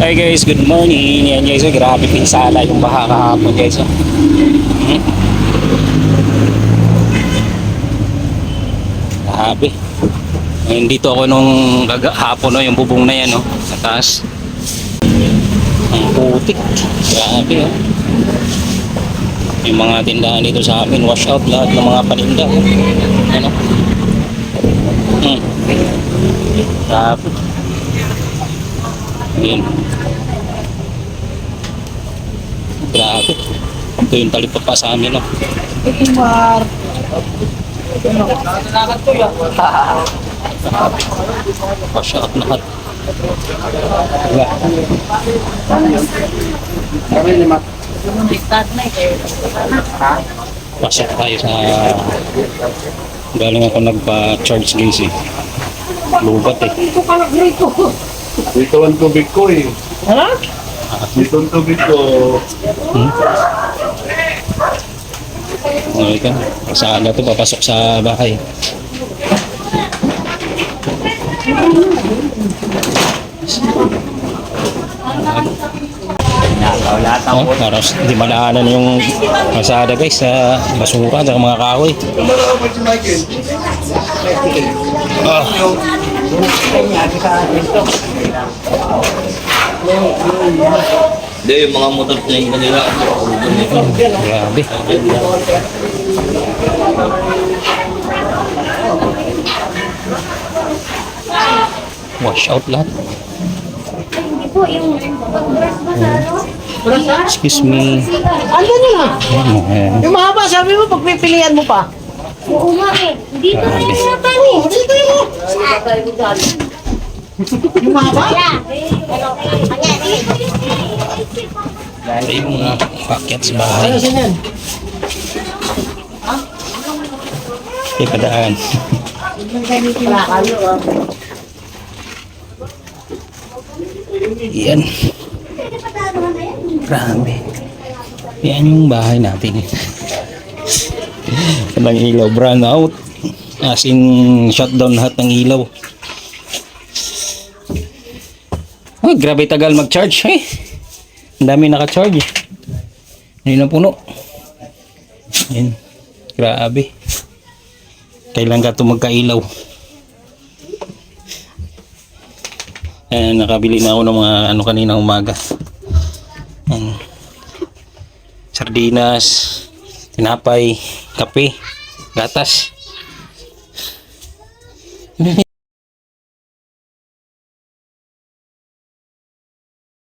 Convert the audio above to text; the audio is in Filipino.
Hey guys, good morning. Yan guys, oh, grabe pinsala yung baha kahapon guys. Oh. Hmm? Grabe. Ngayon dito ako nung hapon no, yung bubong na yan no, sa taas. Ang putik. Grabe oh. Yung mga tindahan dito sa amin, wash out lahat ng mga paninda. oh. Ano? Hmm. Grabe. Yun. Grabe. Ito yung talipap pa sa amin, no? Wash out lahat. Wala. Pasok tayo sa... Galing ako nagpa-charge guys eh. Lubat eh. Dito ang tubig ko eh. Ha? Dito ang tubig ko. Okay ka. Saan na to papasok sa bahay. Oh, para di malaanan yung kasada guys sa basura at mga kahoy. Ah, Hindi, yung mga motor na yung kanila. grabe. Wash out lahat. Hindi po, yung pag-brush ba sa ano? Excuse me. Andyan na. Yung mahaba, sabi mo, pagpipilian mo pa. Oo nga eh. Dito na yung harapan eh. Dito mo. Yung mahaba? Ito yung mga packet sa bahay. Ano saan yan? Padaan. Wala kayo ah. Yan. Grabe. Yan yung bahay natin. Kanang ilaw, brown out. As in, shutdown lahat ng ilaw. Ay, grabe tagal mag-charge eh. Ang dami naka-charge. Hindi na puno. Yan. Grabe. Kailan ka ito magkailaw? Eh, nakabili na ako ng mga ano kanina umaga. Yan. Sardinas, tinapay, kape, gatas.